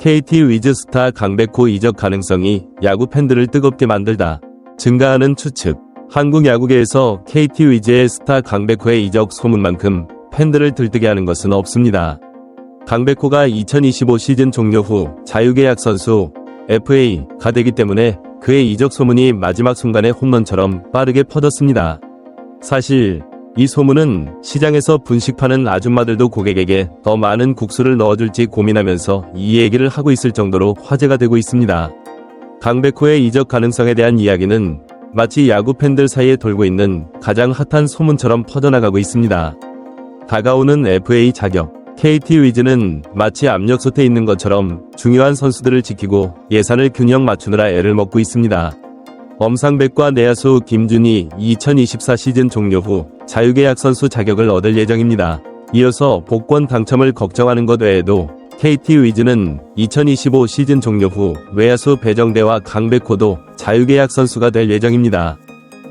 KT 위즈 스타 강백호 이적 가능성이 야구 팬들을 뜨겁게 만들다. 증가하는 추측. 한국 야구계에서 KT 위즈의 스타 강백호의 이적 소문만큼 팬들을 들뜨게 하는 것은 없습니다. 강백호가 2025 시즌 종료 후 자유계약 선수 FA가 되기 때문에 그의 이적 소문이 마지막 순간의 홈런처럼 빠르게 퍼졌습니다. 사실 이 소문은 시장에서 분식 파는 아줌마들도 고객에게 더 많은 국수를 넣어줄지 고민하면서 이 얘기를 하고 있을 정도로 화제가 되고 있습니다. 강백호의 이적 가능성에 대한 이야기는 마치 야구 팬들 사이에 돌고 있는 가장 핫한 소문처럼 퍼져나가고 있습니다. 다가오는 FA 자격. KT 위즈는 마치 압력솥에 있는 것처럼 중요한 선수들을 지키고 예산을 균형 맞추느라 애를 먹고 있습니다. 엄상백과 내야수 김준희 2024 시즌 종료 후 자유계약 선수 자격을 얻을 예정입니다. 이어서 복권 당첨을 걱정하는 것 외에도 KT 위즈는 2025 시즌 종료 후 외야수 배정대와 강백호도 자유계약 선수가 될 예정입니다.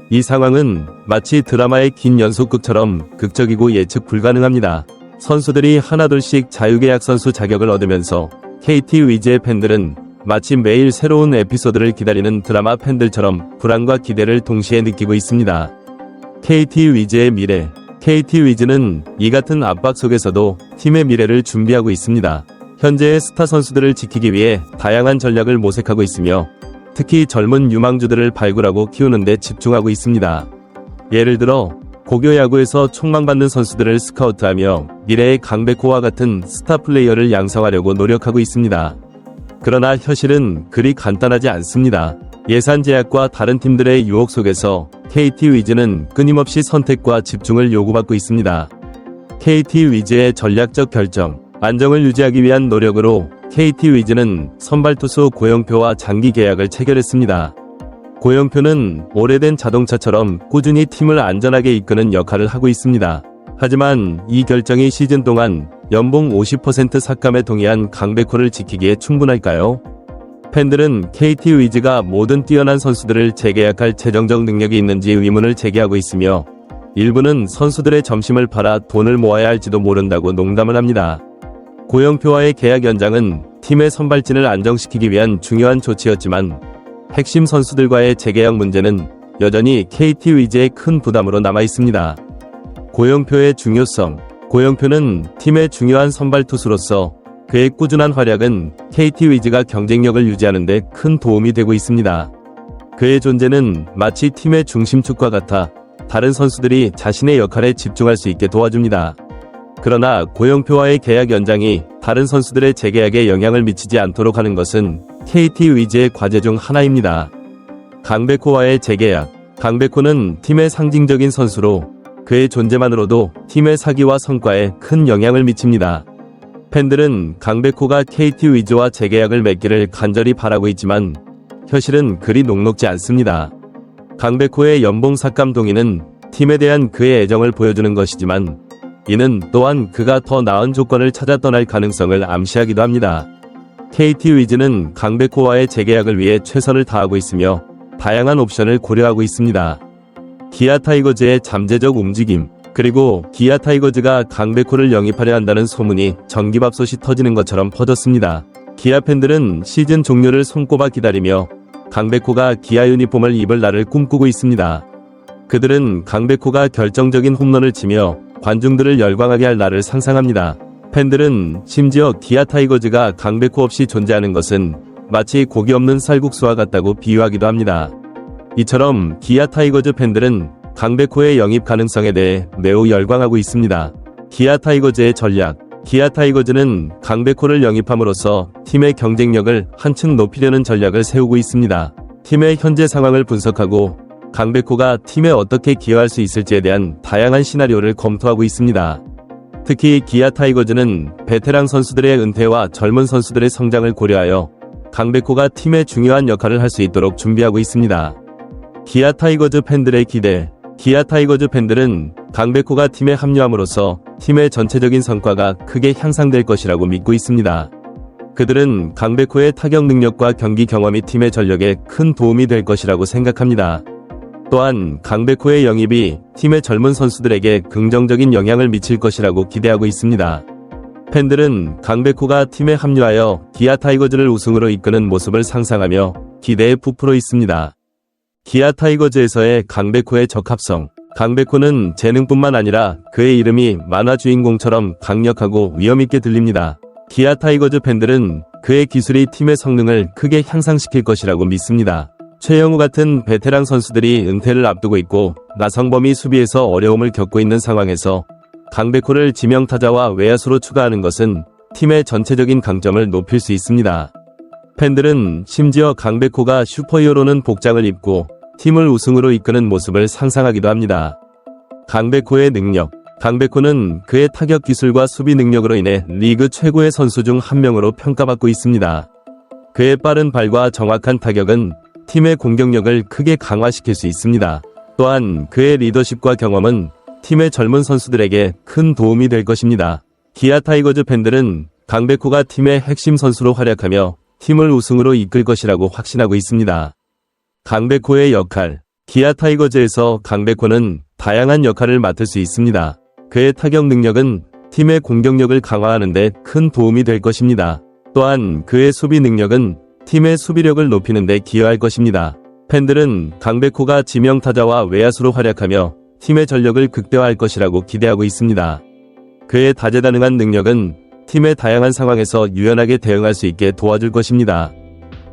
이 상황은 마치 드라마의 긴 연속극처럼 극적이고 예측 불가능합니다. 선수들이 하나둘씩 자유계약 선수 자격을 얻으면서 KT 위즈의 팬들은 마치 매일 새로운 에피소드를 기다리는 드라마 팬들처럼 불안과 기대를 동시에 느끼고 있습니다. KT 위즈의 미래 KT 위즈는 이 같은 압박 속에서도 팀의 미래를 준비하고 있습니다. 현재의 스타 선수들을 지키기 위해 다양한 전략을 모색하고 있으며 특히 젊은 유망주들을 발굴하고 키우는 데 집중하고 있습니다. 예를 들어 고교 야구에서 총망받는 선수들을 스카우트하며 미래의 강백호와 같은 스타 플레이어를 양성하려고 노력하고 있습니다. 그러나 현실은 그리 간단하지 않습니다. 예산 제약과 다른 팀들의 유혹 속에서 KT 위즈는 끊임없이 선택과 집중을 요구받고 있습니다. KT 위즈의 전략적 결정, 안정을 유지하기 위한 노력으로 KT 위즈는 선발 투수 고영표와 장기 계약을 체결했습니다. 고영표는 오래된 자동차처럼 꾸준히 팀을 안전하게 이끄는 역할을 하고 있습니다. 하지만 이 결정이 시즌 동안 연봉 50% 삭감에 동의한 강백호를 지키기에 충분할까요? 팬들은 KT 위즈가 모든 뛰어난 선수들을 재계약할 재정적 능력이 있는지 의문을 제기하고 있으며 일부는 선수들의 점심을 팔아 돈을 모아야 할지도 모른다고 농담을 합니다. 고영표와의 계약 연장은 팀의 선발진을 안정시키기 위한 중요한 조치였지만 핵심 선수들과의 재계약 문제는 여전히 KT 위즈의 큰 부담으로 남아 있습니다. 고영표의 중요성 고영표는 팀의 중요한 선발 투수로서 그의 꾸준한 활약은 KT 위즈가 경쟁력을 유지하는 데 큰 도움이 되고 있습니다. 그의 존재는 마치 팀의 중심축과 같아 다른 선수들이 자신의 역할에 집중할 수 있게 도와줍니다. 그러나 고영표와의 계약 연장이 다른 선수들의 재계약에 영향을 미치지 않도록 하는 것은 KT 위즈의 과제 중 하나입니다. 강백호와의 재계약 강백호는 팀의 상징적인 선수로 그의 존재만으로도 팀의 사기와 성과에 큰 영향을 미칩니다. 팬들은 강백호가 KT 위즈와 재계약을 맺기를 간절히 바라고 있지만 현실은 그리 녹록지 않습니다. 강백호의 연봉 삭감 동의는 팀에 대한 그의 애정을 보여주는 것이지만 이는 또한 그가 더 나은 조건을 찾아 떠날 가능성을 암시하기도 합니다. KT 위즈는 강백호와의 재계약을 위해 최선을 다하고 있으며 다양한 옵션을 고려하고 있습니다. 기아 타이거즈의 잠재적 움직임, 그리고 기아 타이거즈가 강백호를 영입하려 한다는 소문이 전기밥솥이 터지는 것처럼 퍼졌습니다. 기아 팬들은 시즌 종료를 손꼽아 기다리며 강백호가 기아 유니폼을 입을 날을 꿈꾸고 있습니다. 그들은 강백호가 결정적인 홈런을 치며 관중들을 열광하게 할 날을 상상합니다. 팬들은 심지어 기아 타이거즈가 강백호 없이 존재하는 것은 마치 고기 없는 쌀국수와 같다고 비유하기도 합니다. 이처럼 기아 타이거즈 팬들은 강백호의 영입 가능성에 대해 매우 열광하고 있습니다. 기아 타이거즈의 전략 기아 타이거즈는 강백호를 영입함으로써 팀의 경쟁력을 한층 높이려는 전략을 세우고 있습니다. 팀의 현재 상황을 분석하고 강백호가 팀에 어떻게 기여할 수 있을지에 대한 다양한 시나리오를 검토하고 있습니다. 특히 기아 타이거즈는 베테랑 선수들의 은퇴와 젊은 선수들의 성장을 고려하여 강백호가 팀의 중요한 역할을 할 수 있도록 준비하고 있습니다. 기아 타이거즈 팬들의 기대 기아 타이거즈 팬들은 강백호가 팀에 합류함으로써 팀의 전체적인 성과가 크게 향상될 것이라고 믿고 있습니다. 그들은 강백호의 타격 능력과 경기 경험이 팀의 전력에 큰 도움이 될 것이라고 생각합니다. 또한 강백호의 영입이 팀의 젊은 선수들에게 긍정적인 영향을 미칠 것이라고 기대하고 있습니다. 팬들은 강백호가 팀에 합류하여 기아 타이거즈를 우승으로 이끄는 모습을 상상하며 기대에 부풀어 있습니다. 기아 타이거즈에서의 강백호의 적합성. 강백호는 재능뿐만 아니라 그의 이름이 만화 주인공처럼 강력하고 위험있게 들립니다. 기아 타이거즈 팬들은 그의 기술이 팀의 성능을 크게 향상시킬 것이라고 믿습니다. 최영우 같은 베테랑 선수들이 은퇴를 앞두고 있고 나성범이 수비에서 어려움을 겪고 있는 상황에서 강백호를 지명타자와 외야수로 추가하는 것은 팀의 전체적인 강점을 높일 수 있습니다. 팬들은 심지어 강백호가 슈퍼히어로는 복장을 입고 팀을 우승으로 이끄는 모습을 상상하기도 합니다. 강백호의 능력. 강백호는 그의 타격 기술과 수비 능력으로 인해 리그 최고의 선수 중 한 명으로 평가받고 있습니다. 그의 빠른 발과 정확한 타격은 팀의 공격력을 크게 강화시킬 수 있습니다. 또한 그의 리더십과 경험은 팀의 젊은 선수들에게 큰 도움이 될 것입니다. 기아 타이거즈 팬들은 강백호가 팀의 핵심 선수로 활약하며 팀을 우승으로 이끌 것이라고 확신하고 있습니다. 강백호의 역할. 기아 타이거즈에서 강백호는 다양한 역할을 맡을 수 있습니다. 그의 타격 능력은 팀의 공격력을 강화하는 데 큰 도움이 될 것입니다. 또한 그의 수비 능력은 팀의 수비력을 높이는 데 기여할 것입니다. 팬들은 강백호가 지명타자와 외야수로 활약하며 팀의 전력을 극대화할 것이라고 기대하고 있습니다. 그의 다재다능한 능력은 팀의 다양한 상황에서 유연하게 대응할 수 있게 도와줄 것입니다.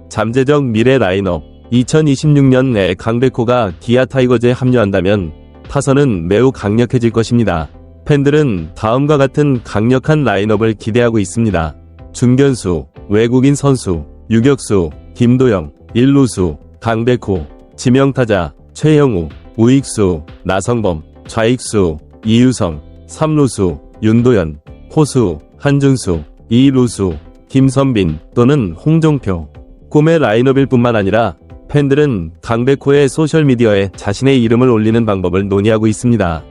잠재적 미래 라인업 2026년 내 강백호가 기아 타이거즈에 합류한다면 타선은 매우 강력해질 것입니다. 팬들은 다음과 같은 강력한 라인업을 기대하고 있습니다. 중견수, 외국인 선수, 유격수, 김도영, 일루수, 강백호, 지명타자, 최영우, 우익수, 나성범, 좌익수, 이유성, 삼루수, 윤도현, 포수, 한준수, 이루수, 김선빈 또는 홍종표. 꿈의 라인업일 뿐만 아니라 팬들은 강백호의 소셜미디어에 자신의 이름을 올리는 방법을 논의하고 있습니다.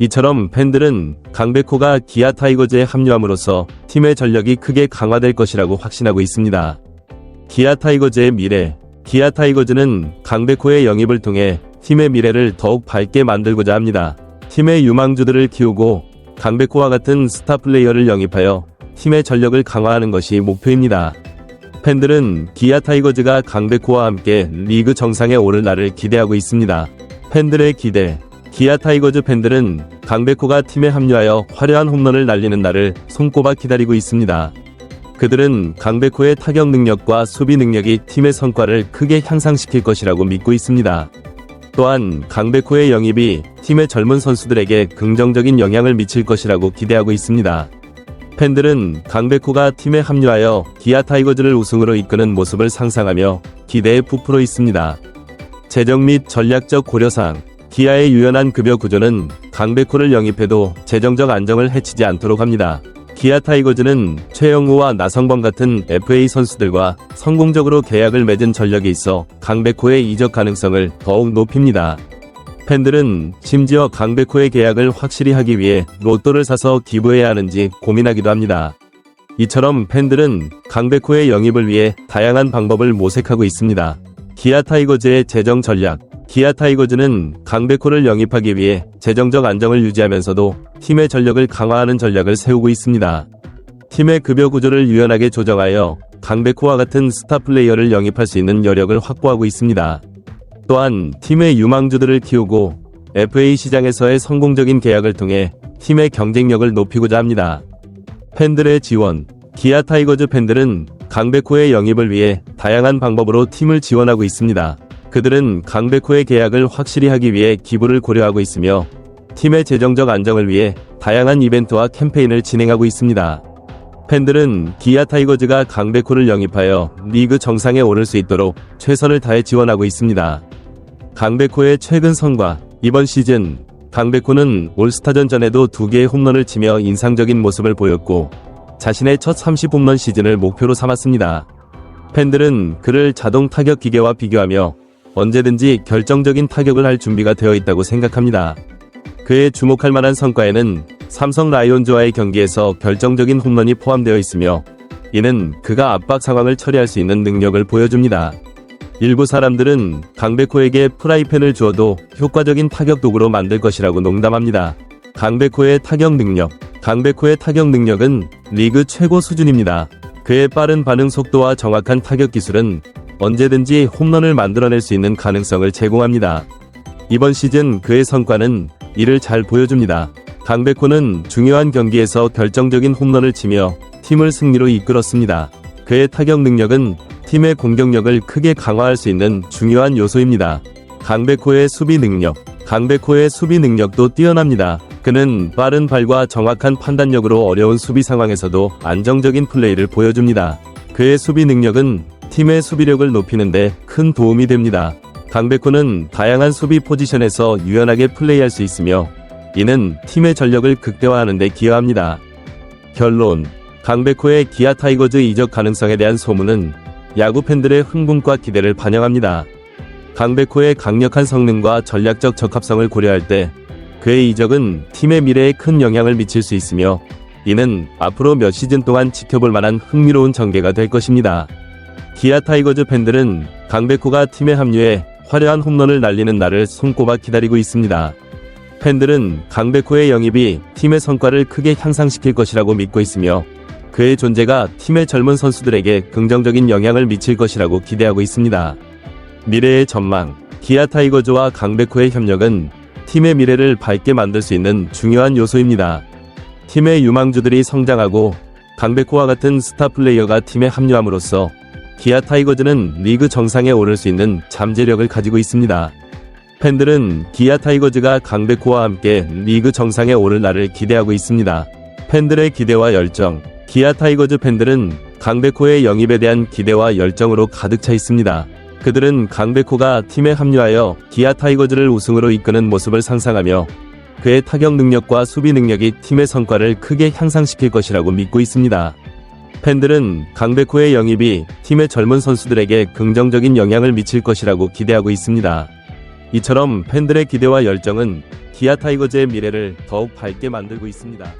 이처럼 팬들은 강백호가 기아 타이거즈에 합류함으로써 팀의 전력이 크게 강화될 것이라고 확신하고 있습니다. 기아 타이거즈의 미래 기아 타이거즈는 강백호의 영입을 통해 팀의 미래를 더욱 밝게 만들고자 합니다. 팀의 유망주들을 키우고 강백호와 같은 스타 플레이어를 영입하여 팀의 전력을 강화하는 것이 목표입니다. 팬들은 기아 타이거즈가 강백호와 함께 리그 정상에 오를 날을 기대하고 있습니다. 팬들의 기대. 기아 타이거즈 팬들은 강백호가 팀에 합류하여 화려한 홈런을 날리는 날을 손꼽아 기다리고 있습니다. 그들은 강백호의 타격 능력과 수비 능력이 팀의 성과를 크게 향상시킬 것이라고 믿고 있습니다. 또한 강백호의 영입이 팀의 젊은 선수들에게 긍정적인 영향을 미칠 것이라고 기대하고 있습니다. 팬들은 강백호가 팀에 합류하여 기아 타이거즈를 우승으로 이끄는 모습을 상상하며 기대에 부풀어 있습니다. 재정 및 전략적 고려사항 기아의 유연한 급여 구조는 강백호를 영입해도 재정적 안정을 해치지 않도록 합니다. 기아 타이거즈는 최영우와 나성범 같은 FA 선수들과 성공적으로 계약을 맺은 전력이 있어 강백호의 이적 가능성을 더욱 높입니다. 팬들은 심지어 강백호의 계약을 확실히 하기 위해 로또를 사서 기부해야 하는지 고민하기도 합니다. 이처럼 팬들은 강백호의 영입을 위해 다양한 방법을 모색하고 있습니다. 기아 타이거즈의 재정 전략 기아 타이거즈는 강백호를 영입하기 위해 재정적 안정을 유지하면서도 팀의 전력을 강화하는 전략을 세우고 있습니다. 팀의 급여 구조를 유연하게 조정하여 강백호와 같은 스타 플레이어를 영입할 수 있는 여력을 확보하고 있습니다. 또한 팀의 유망주들을 키우고 FA 시장에서의 성공적인 계약을 통해 팀의 경쟁력을 높이고자 합니다. 팬들의 지원 기아 타이거즈 팬들은 강백호의 영입을 위해 다양한 방법으로 팀을 지원하고 있습니다. 그들은 강백호의 계약을 확실히 하기 위해 기부를 고려하고 있으며 팀의 재정적 안정을 위해 다양한 이벤트와 캠페인을 진행하고 있습니다. 팬들은 기아 타이거즈가 강백호를 영입하여 리그 정상에 오를 수 있도록 최선을 다해 지원하고 있습니다. 강백호의 최근 성과 이번 시즌 강백호는 올스타전 전에도 두 개의 홈런을 치며 인상적인 모습을 보였고 자신의 첫 30홈런 시즌을 목표로 삼았습니다. 팬들은 그를 자동 타격 기계와 비교하며 언제든지 결정적인 타격을 할 준비가 되어 있다고 생각합니다. 그의 주목할 만한 성과에는 삼성 라이온즈와의 경기에서 결정적인 홈런이 포함되어 있으며 이는 그가 압박 상황을 처리할 수 있는 능력을 보여줍니다. 일부 사람들은 강백호에게 프라이팬을 주어도 효과적인 타격 도구로 만들 것이라고 농담합니다. 강백호의 타격 능력 강백호의 타격 능력은 리그 최고 수준입니다. 그의 빠른 반응 속도와 정확한 타격 기술은 언제든지 홈런을 만들어낼 수 있는 가능성을 제공합니다. 이번 시즌 그의 성과는 이를 잘 보여줍니다. 강백호는 중요한 경기에서 결정적인 홈런을 치며 팀을 승리로 이끌었습니다. 그의 타격 능력은 팀의 공격력을 크게 강화할 수 있는 중요한 요소입니다. 강백호의 수비 능력. 강백호의 수비 능력도 뛰어납니다. 그는 빠른 발과 정확한 판단력으로 어려운 수비 상황에서도 안정적인 플레이를 보여줍니다. 그의 수비 능력은 팀의 수비력을 높이는데 큰 도움이 됩니다. 강백호는 다양한 수비 포지션에서 유연하게 플레이할 수 있으며 이는 팀의 전력을 극대화하는 데 기여합니다. 결론 강백호의 기아 타이거즈 이적 가능성에 대한 소문은 야구 팬들의 흥분과 기대를 반영합니다. 강백호의 강력한 성능과 전략적 적합성을 고려할 때 그의 이적은 팀의 미래에 큰 영향을 미칠 수 있으며 이는 앞으로 몇 시즌 동안 지켜볼 만한 흥미로운 전개가 될 것입니다. 기아 타이거즈 팬들은 강백호가 팀에 합류해 화려한 홈런을 날리는 날을 손꼽아 기다리고 있습니다. 팬들은 강백호의 영입이 팀의 성과를 크게 향상시킬 것이라고 믿고 있으며 그의 존재가 팀의 젊은 선수들에게 긍정적인 영향을 미칠 것이라고 기대하고 있습니다. 미래의 전망 기아 타이거즈와 강백호의 협력은 팀의 미래를 밝게 만들 수 있는 중요한 요소입니다. 팀의 유망주들이 성장하고 강백호와 같은 스타 플레이어가 팀에 합류함으로써 기아 타이거즈는 리그 정상에 오를 수 있는 잠재력을 가지고 있습니다. 팬들은 기아 타이거즈가 강백호와 함께 리그 정상에 오를 날을 기대하고 있습니다. 팬들의 기대와 열정, 기아 타이거즈 팬들은 강백호의 영입에 대한 기대와 열정으로 가득 차 있습니다. 그들은 강백호가 팀에 합류하여 기아 타이거즈를 우승으로 이끄는 모습을 상상하며 그의 타격 능력과 수비 능력이 팀의 성과를 크게 향상시킬 것이라고 믿고 있습니다. 팬들은 강백호의 영입이 팀의 젊은 선수들에게 긍정적인 영향을 미칠 것이라고 기대하고 있습니다. 이처럼 팬들의 기대와 열정은 기아 타이거즈의 미래를 더욱 밝게 만들고 있습니다.